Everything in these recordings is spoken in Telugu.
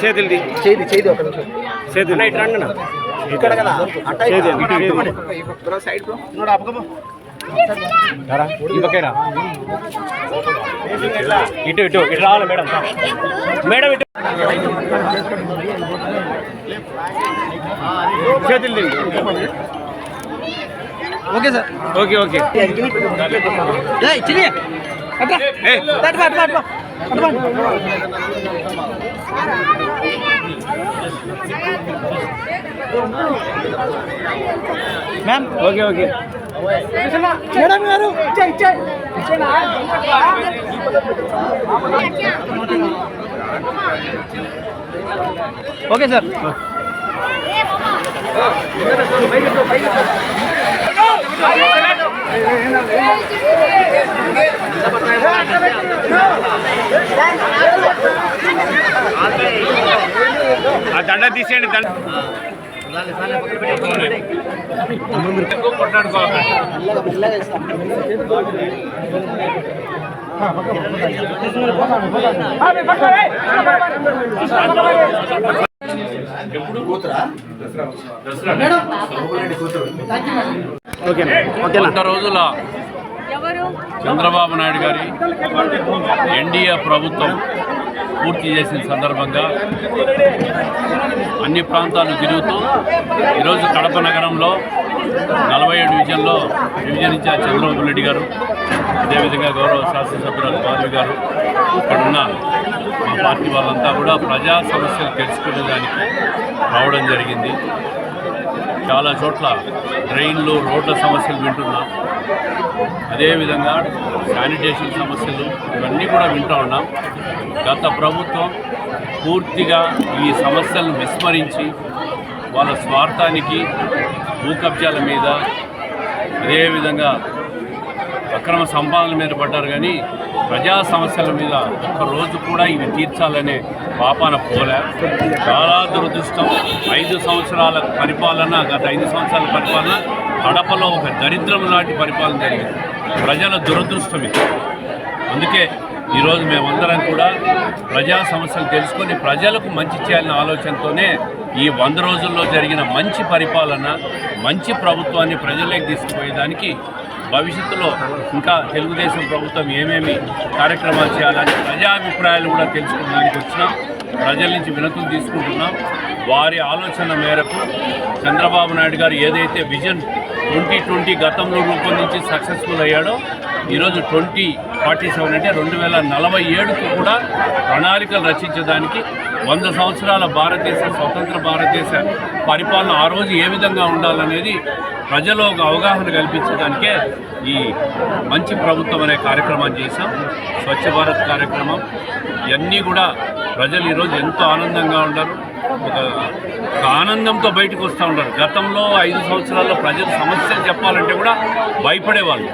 చేతులు చేది చేది ఒక నిమిషం. చేతులు. ఇక్కడ కదా. అట్ట ఇటు, ఇటు, ఇటు. ఇటు. Bro, side bro. ఇటు ఇటు ఇటు రావాలి మేడం? మేడం ఇటు. చేతులు ఓకే సార్. Okay okay. ఏయ్, చిన్ని. అట్రా. ఏ అట్రా, అట్రా, అట్రా. అట్రా. మ్యామ్ ఓకే ఓకే మేడం గారు ఇచ్చేయ్, ఇచ్చేయ్. ఓకే సార్ ఆ దండ తీసేయండి దండ. కొట్లాడుకోవాలి ఓకేనా ఓకేనా వంద రోజుల ఎవరు? చంద్రబాబు నాయుడు గారి ఎన్డీఏ ప్రభుత్వం పూర్తి చేసిన సందర్భంగా అన్ని ప్రాంతాలు తిరుగుతూ ఈరోజు కడప నగరంలో నలభై ఏడు డివిజన్లో డివిజన్ ఇన్ఛార్జ్ చంద్రబాబు రెడ్డి గారు అదేవిధంగా గౌరవ శాసనసభ్యురాలు మాధవి గారు ఇక్కడున్న మా పార్టీ వాళ్ళంతా కూడా ప్రజా సమస్యలు తెలుసుకునేదానికి రావడం జరిగింది. చాలా చోట్ల డ్రైన్లు రోడ్ల సమస్యలు వింటున్నాం. అదేవిధంగా శానిటేషన్ సమస్యలు ఇవన్నీ కూడా వింటూ ఉన్నాం. గత ప్రభుత్వం పూర్తిగా ఈ సమస్యలను విస్మరించి వాళ్ళ స్వార్థానికి భూ కబ్జాల మీద అదేవిధంగా అక్రమ సంపాదన మీద పడ్డారు కానీ ప్రజా సమస్యల మీద ఒక్క రోజు కూడా ఇవి తీర్చాలనే పాపాన పోలే. చాలా దురదృష్టం. ఐదు సంవత్సరాల పరిపాలన గత ఐదు సంవత్సరాల పరిపాలన కడపలో ఒక దరిద్రం లాంటి పరిపాలన జరిగింది. ప్రజల దురదృష్టం ఇది. అందుకే ఈరోజు మేమందరం కూడా ప్రజా సమస్యలు తెలుసుకొని ప్రజలకు మంచి చేయాలనే ఆలోచనతోనే ఈ వంద రోజుల్లో జరిగిన మంచి పరిపాలన మంచి ప్రభుత్వాన్ని ప్రజలకు తీసుకుపోయేదానికి భవిష్యత్తులో ఇంకా తెలుగుదేశం ప్రభుత్వం ఏమేమి కార్యక్రమాలు చేయాలని ప్రజాభిప్రాయాలు కూడా తెలుసుకోవడానికి వచ్చినాం. ప్రజల నుంచి వినతులు తీసుకుంటున్నాం. వారి ఆలోచన మేరకు చంద్రబాబు నాయుడు గారు ఏదైతే విజన్ ట్వంటీ ట్వంటీ గతంలో రూపొందించి సక్సెస్ఫుల్ అయ్యాడో ఈరోజు ట్వంటీ ఫార్టీ సెవెన్ అంటే రెండు వేల నలభై ఏడుకు కూడా ప్రణాళికలు రచించడానికి వంద సంవత్సరాల భారతదేశ స్వతంత్ర భారతదేశ పరిపాలన ఆ రోజు ఏ విధంగా ఉండాలనేది ప్రజలో ఒక అవగాహన కల్పించడానికే ఈ మంచి ప్రభుత్వం అనే కార్యక్రమాన్ని చేశాం. స్వచ్ఛ భారత్ కార్యక్రమం. ఇవన్నీ కూడా ప్రజలు ఈరోజు ఎంతో ఆనందంగా ఉన్నారు. ఒక ఒక ఆనందంతో బయటకు వస్తూ ఉంటారు. గతంలో ఐదు సంవత్సరాల్లో ప్రజలు సమస్యలు చెప్పాలంటే కూడా భయపడేవాళ్ళు.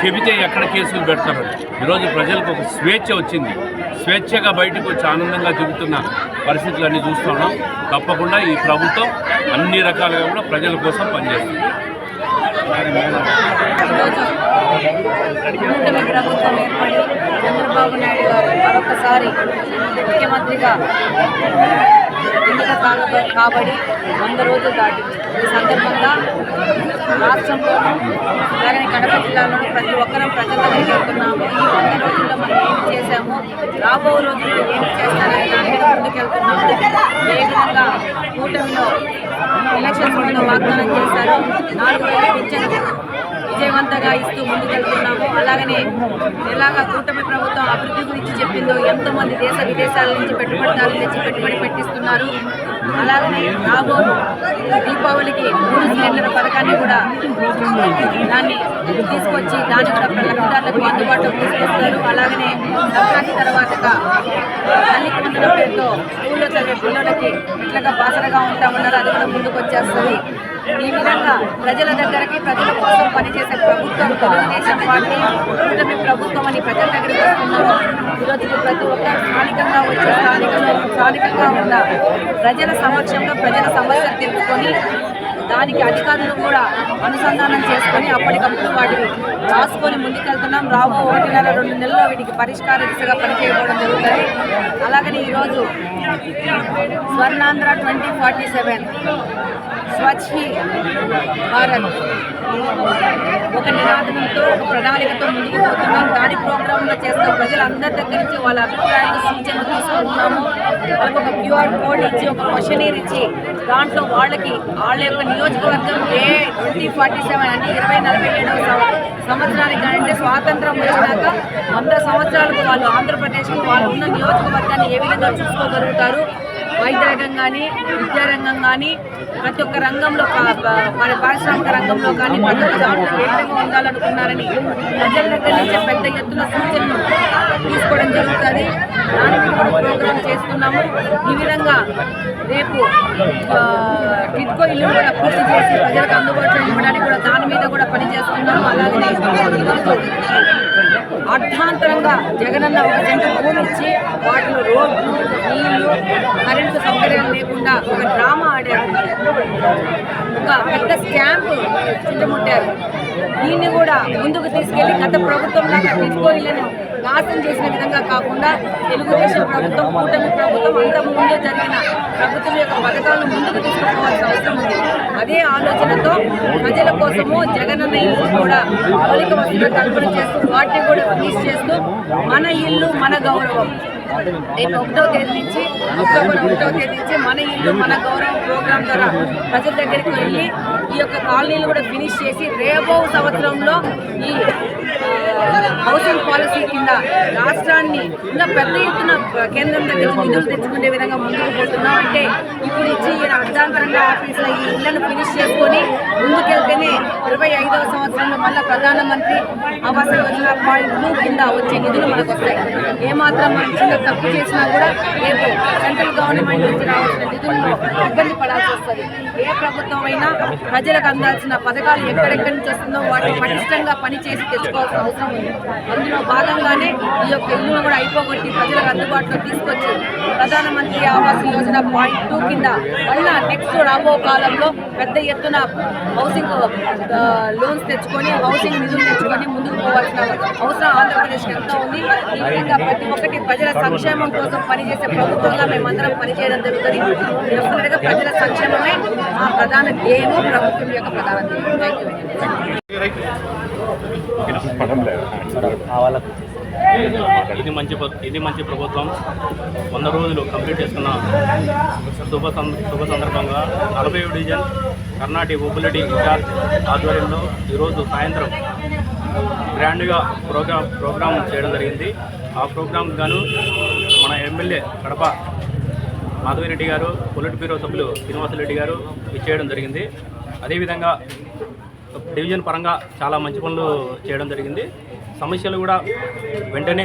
చెబితే ఎక్కడ కేసులు పెడతారు ఈరోజు ప్రజలకు ఒక స్వేచ్ఛ వచ్చింది. స్వేచ్ఛగా బయటకు వచ్చి ఆనందంగా తిరుగుతున్న పరిస్థితులన్నీ చూస్తున్నాం తప్పకుండా ఈ ప్రభుత్వం అన్ని రకాలుగా కూడా ప్రజల కోసం పనిచేస్తుంది. కూటమి ప్రభుత్వం ఏర్పడి చంద్రబాబు నాయుడు గారు మరొకసారి ముఖ్యమంత్రిగా కాబడి వంద రోజులు దాటింది. ఈ సందర్భంగా రాష్ట్రంలోనూ అలాగే కడప జిల్లాలోనూ ప్రతి ఒక్కరం ప్రజల దగ్గరికి వెళ్తున్నాము ఈ వంద రోజుల్లో మనం ఏం చేశాము రాబో రోజుల్లో ఏం చేస్తారనే దాని మీద ముందుకెళ్తున్నాము ఏ విధంగా కూటమిలో ఎలక్షన్స్ మీద వాగ్దానం చేశారు నాలుగు వేల పింఛన్ విజయవంతంగా ఇస్తూ ముందుకెళ్తున్నాము. అలాగనే ఎలాగ కూటమి ప్రభుత్వం అభివృద్ధి గురించి చెప్పిందో ఎంతో మంది దేశ విదేశాల నుంచి పెట్టుబడిదారులు తెచ్చి పెట్టుబడి పెట్టిస్తున్నారు. అలాగనే రాబో దీపావళికి మూడు సిలిండర్ పథకాన్ని కూడా దాన్ని తీసుకొచ్చి దాన్ని కూడా లబ్ధిదారులకు అందుబాటులోకి తీసుకొస్తారు. అలాగనే సంక్రాంతి తర్వాత తల్లికి వందల పేరుతో స్కూల్లో చదివే పిల్లలకి ఎట్లాగా బాసరగా ఉంటామన్నారు. అది కూడా ముందుకు వచ్చేస్తుంది ఈ విధంగా ప్రజల దగ్గరికి ప్రజల కోసం పనిచేసే ప్రభుత్వం తెలుగుదేశం పార్టీ కూటమి ప్రభుత్వం అని ప్రజల దగ్గరికి వస్తున్నారు. ఈరోజు ప్రతి ఒక్క స్థానికంగా వచ్చే స్థానికంగా స్థానికంగా ఉన్న ప్రజల సమక్షంలో ప్రజల సమస్యలు తెలుసుకొని దానికి అధికారులు కూడా అనుసంధానం చేసుకొని అప్పటికప్పుడు వాటిని రాసుకొని ముందుకెళ్తున్నాం. రాబో ఒకటిన్నర రెండు నెలల్లో వీటికి పరిష్కార దిశగా పనిచేయకపోవడం జరుగుతుంది. అలాగని ఈరోజు Swarnandhra twenty forty seven Swachh Bharat ఒక నినాదంతో ఒక ప్రణాళికతో ముందుకు పోతున్నాం. దాని ప్రోగ్రాంలో చేస్తాం ప్రజలందరి దగ్గర నుంచి వాళ్ళ అభిప్రాయాలు సూచనలు తీసుకుంటున్నాము. వాళ్ళకి ఒక క్యూఆర్ కోడ్ ఇచ్చి ఒక క్వశ్చనీర్ ఇచ్చి దాంట్లో వాళ్ళకి వాళ్ళ యొక్క నియోజకవర్గం ఏ ట్వంటీ ఫార్టీ సెవెన్ అంటే ఇరవై నలభై ఏడవ సంవత్సరానికి అంటే స్వాతంత్రం వచ్చినాక వంద సంవత్సరాలకు వాళ్ళు ఆంధ్రప్రదేశ్కి వాళ్ళు ఉన్న నియోజకవర్గాన్ని ఏ విధంగా చూసుకోగలుగుతారు? వైద్య రంగం కానీ విద్యారంగం కానీ ప్రతి ఒక్క రంగంలో మరి పారిశ్రామిక రంగంలో కానీ ప్రజలు దాంట్లో ఏ ఉండాలనుకున్నారని ప్రజల దగ్గర నుంచి పెద్ద ఎత్తున సూచనలు తీసుకోవడం జరుగుతుంది. దానికి కూడా ప్రోగ్రాం చేస్తున్నాము. ఈ విధంగా రేపు కిట్కో ఇల్లు కూడా పూర్తి చేసి ప్రజలకు అందుబాటులో ఇవ్వడానికి కూడా దాని మీద కూడా పనిచేస్తున్నాము. అలాగే అర్థాంతరంగా జగనన్న ఒక సెంటు భూమి ఇచ్చి వాటిలో రోడ్లు నీళ్ళు కరెంటు సౌకర్యాలు లేకుండా ఒక డ్రామా ఆడారు. ఒక పెద్ద స్కాంప్ చుట్టుముట్టారు దీన్ని కూడా ముందుకు తీసుకెళ్ళి గత ప్రభుత్వం లాగా టిట్కోయిలను నాశనం చేసిన విధంగా కాకుండా తెలుగుదేశం ప్రభుత్వం కూటమి ప్రభుత్వం అంతకు ముందే జరిగిన ప్రభుత్వం యొక్క పథకాలను ముందుకు తీసుకుపోవాల్సిన అవసరం ఉంది. అదే ఆలోచనతో ప్రజల కోసము జగనన్న ఇల్లు కూడా మౌలిక వసతులు కల్పన చేస్తూ వాటిని కూడా రిలీజ్ చేస్తూ మన ఇల్లు మన గౌరవం. నేను ఒకటో తేదీ నుంచి అక్టోబర్ ఒకటో తేదీ నుంచి మన ఇల్లు మన గౌరవం ప్రోగ్రాం ద్వారా ప్రజల దగ్గరికి వెళ్ళి ఈ యొక్క కాలనీలు కూడా ఫినిష్ చేసి రేపో సంవత్సరంలో ఈ హౌసింగ్ పాలసీ కింద రాష్ట్రాన్ని ఇంకా పెద్ద ఎత్తున కేంద్రం దగ్గర నిధులు తెచ్చుకునే విధంగా ముందుకు పోతున్నాం. అంటే ఇప్పుడు ఇచ్చి ఈయన అర్థాంతరంగా ఆఫీసులో ఈ ఇళ్ళను ఫినిష్ చేసుకొని ముందుకెళ్తేనే ఇరవై ఐదవ సంవత్సరంలో మళ్ళీ ప్రధానమంత్రి ఆవాస యోజన పాయింట్ టూ కింద వచ్చే నిధులు మనకు వస్తాయి ఏమాత్రం మనం చిన్న తప్పు చేసినా కూడా రేపు సెంట్రల్ గవర్నమెంట్ నుంచి రావాల్సిన నిధుల్లో ఇబ్బంది పడాల్సి వస్తుంది. ఏ ప్రభుత్వం అయినా ప్రజలకు అందాల్సిన పథకాలు ఎక్కడెక్కడి నుంచి వస్తుందో వాటిని పటిష్టంగా పనిచేసి చేయాల్సిన అవసరం ఉంది. అందులో భాగంగానే ఈ యొక్క ఇల్లును కూడా అయిపోగొట్టి ప్రజలకు అందుబాటులో తీసుకొచ్చి ప్రధానమంత్రి ఆవాస్ యోజన పాయింట్ టూ కింద మళ్ళా నెక్స్ట్ రాబో కాలంలో పెద్ద ఎత్తున హౌసింగ్ లోన్స్ తెచ్చుకొని హౌసింగ్ నిధులు తెచ్చుకొని ముందుకు పోవాల్సిన అవసరం ఆంధ్రప్రదేశ్కి ఎంతో ఉంది. ఈ విధంగా ప్రతి ఒక్కటి ప్రజల సంక్షేమం కోసం పనిచేసే ప్రభుత్వంగా మేమందరం పనిచేయడం జరుగుతుంది. డెఫినెట్గా ప్రజల సంక్షేమమే మా ప్రధాన ధ్యేయము ప్రభుత్వం యొక్క ప్రధాన ధ్యేయం థ్యాంక్ యూ ఇది మంచి ఇది మంచి ప్రభుత్వం. వంద రోజులు కంప్లీట్ చేసుకున్న శుభ శుభ సందర్భంగా నలభై డివిజన్ కర్ణాటక ఉప్పులెడ్డి ఇన్ఛార్జ్ ఆధ్వర్యంలో ఈరోజు సాయంత్రం గ్రాండ్గా ప్రోగ్రామ్ ప్రోగ్రామ్ చేయడం జరిగింది. ఆ ప్రోగ్రామ్ గాను మన ఎమ్మెల్యే కడప మాధవిరెడ్డి గారు పొలిట్ బ్యూరో సభ్యులు శ్రీనివాసరెడ్డి గారు ఇచ్చేయడం జరిగింది. అదేవిధంగా డివిజన్ పరంగా చాలా మంచి పనులు చేయడం జరిగింది. సమస్యలు కూడా వెంటనే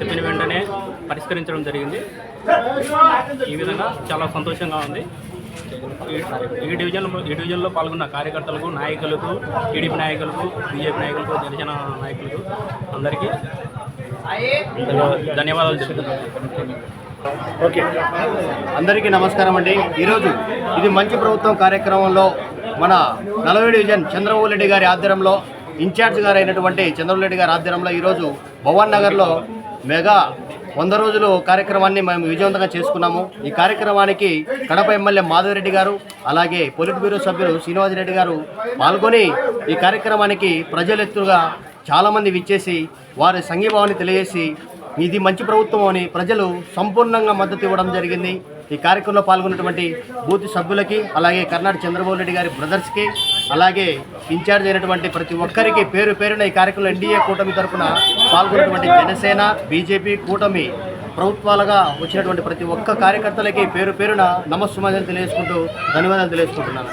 చెప్పిన వెంటనే పరిష్కరించడం జరిగింది. ఈ విధంగా చాలా సంతోషంగా ఉంది. ఈ- డివిజన్ డివిజన్లో ఈ డివిజన్లో పాల్గొన్న కార్యకర్తలకు నాయకులకు టీడీపీ నాయకులకు బీజేపీ నాయకులకు జనసేన నాయకులకు అందరికీ ధన్యవాదాలు చెప్తున్నాను. ఓకే. అందరికీ నమస్కారం అండి. ఈరోజు ఇది మంచి ప్రభుత్వం కార్యక్రమంలో మన నలభై డివిజన్ చంద్రబాబు రెడ్డి గారి ఆధ్వర్యంలో ఇన్ఛార్జ్ గారు అయినటువంటి చంద్రబాబు రెడ్డి గారి ఆధ్వర్యంలో ఈరోజు భవన్ నగర్లో మెగా వంద రోజులు కార్యక్రమాన్ని మేము విజయవంతంగా చేసుకున్నాము. ఈ కార్యక్రమానికి కడప ఎమ్మెల్యే మాధవరెడ్డి గారు అలాగే పొలిట్ బ్యూరో సభ్యులు శ్రీనివాసరెడ్డి గారు పాల్గొని ఈ కార్యక్రమానికి ప్రజలెత్తుగా చాలామంది విచ్చేసి వారి సంఘీభావాన్ని తెలియజేసి ఇది మంచి ప్రభుత్వం అని ప్రజలు సంపూర్ణంగా మద్దతు ఇవ్వడం జరిగింది. ఈ కార్యక్రమంలో పాల్గొన్నటువంటి బూత్ సభ్యులకి అలాగే కర్ణాటక చంద్రబాబు రెడ్డి గారి బ్రదర్స్కి అలాగే ఇన్ఛార్జ్ అయినటువంటి ప్రతి ఒక్కరికి పేరు పేరున ఈ కార్యక్రమంలో ఎన్డీఏ కూటమి తరఫున పాల్గొన్నటువంటి జనసేన బీజేపీ కూటమి ప్రభుత్వాలుగా వచ్చినటువంటి ప్రతి ఒక్క కార్యకర్తలకి పేరు పేరున నమస్సుమాజలు తెలియజేసుకుంటూ ధన్యవాదాలు తెలియజేసుకుంటున్నాను.